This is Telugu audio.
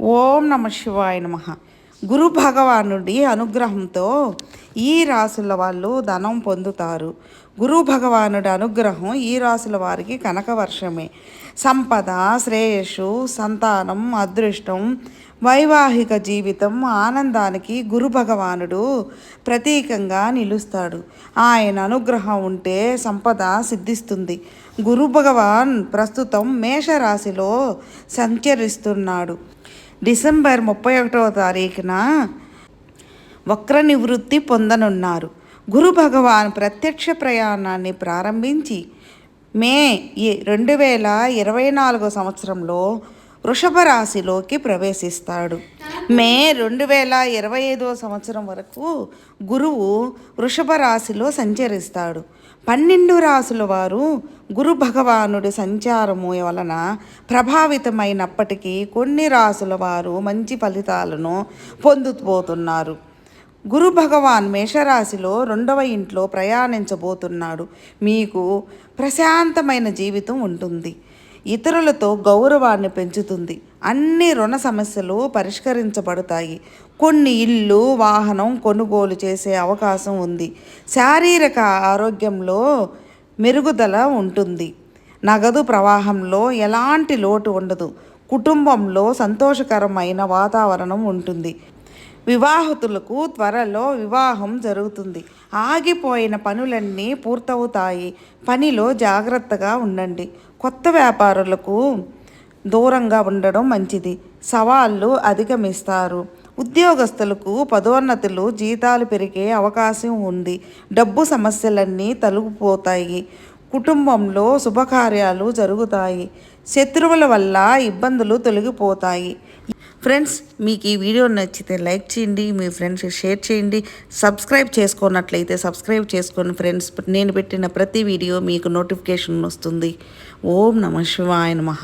ఓం నమ శివాయ నమ. గురు భగవానుడి అనుగ్రహంతో ఈ రాసుల వాళ్ళు ధనం పొందుతారు. గురు భగవానుడి అనుగ్రహం ఈ రాసుల వారికి కనక వర్షమే. సంపద శ్రేయస్సు సంతానం అదృష్టం వైవాహిక జీవితం ఆనందానికి గురు భగవానుడు ప్రతీకంగా నిలుస్తాడు. ఆయన అనుగ్రహం ఉంటే సంపద సిద్ధిస్తుంది. గురు భగవాన్ ప్రస్తుతం మేషరాశిలో సంచరిస్తున్నాడు. డిసెంబర్ ముప్పై ఒకటవ తారీఖున వక్ర నివృత్తి పొందనున్నారు. గురు భగవాన్ ప్రత్యక్ష ప్రయాణాన్ని ప్రారంభించి మే రెండు వేల ఇరవై నాలుగో సంవత్సరంలో వృషభ రాశిలోకి ప్రవేశిస్తాడు. మే రెండు వేల ఇరవై ఐదో సంవత్సరం వరకు గురువు వృషభ రాశిలో సంచరిస్తాడు. పన్నెండు రాసుల వారు గురు భగవానుడి సంచారము వలన ప్రభావితమైనప్పటికీ కొన్ని రాసుల వారు మంచి ఫలితాలను పొందుపోతున్నారు గురు భగవాన్ మేషరాశిలో రెండవ ఇంట్లో ప్రయాణించబోతున్నాడు. మీకు ప్రశాంతమైన జీవితం ఉంటుంది. ఇతరులతో గౌరవాన్ని పెంచుతుంది. అన్ని రుణ సమస్యలు పరిష్కరించబడతాయి. కొన్ని ఇల్లు వాహనం కొనుగోలు చేసే అవకాశం ఉంది. శారీరక ఆరోగ్యంలో మెరుగుదల ఉంటుంది. నగదు ప్రవాహంలో ఎలాంటి లోటు ఉండదు. కుటుంబంలో సంతోషకరమైన వాతావరణం ఉంటుంది. వివాహితులకు త్వరలో వివాహం జరుగుతుంది. ఆగిపోయిన పనులన్నీ పూర్తవుతాయి. పనిలో జాగ్రత్తగా ఉండండి. కొత్త వ్యాపారులకు దూరంగా ఉండడం మంచిది. సవాళ్ళు అధిగమిస్తారు. ఉద్యోగస్తులకు పదోన్నతులు జీతాలు పెరిగే అవకాశం ఉంది. డబ్బు సమస్యలన్నీ తొలగిపోతాయి. కుటుంబంలో శుభకార్యాలు జరుగుతాయి. శత్రువుల వల్ల ఇబ్బందులు తొలగిపోతాయి. ఫ్రెండ్స్ మీకు ఈ వీడియో నచ్చితే లైక్ చేయండి మీ ఫ్రెండ్స్ షేర్ చేయండి సబ్స్క్రైబ్ చేసుకున్నట్లయితే సబ్స్క్రైబ్ చేసుకోండి ఫ్రెండ్స్. నేను పెట్టిన ప్రతి వీడియో మీకు నోటిఫికేషన్ వస్తుంది. ఓం నమ శివాయ నమః.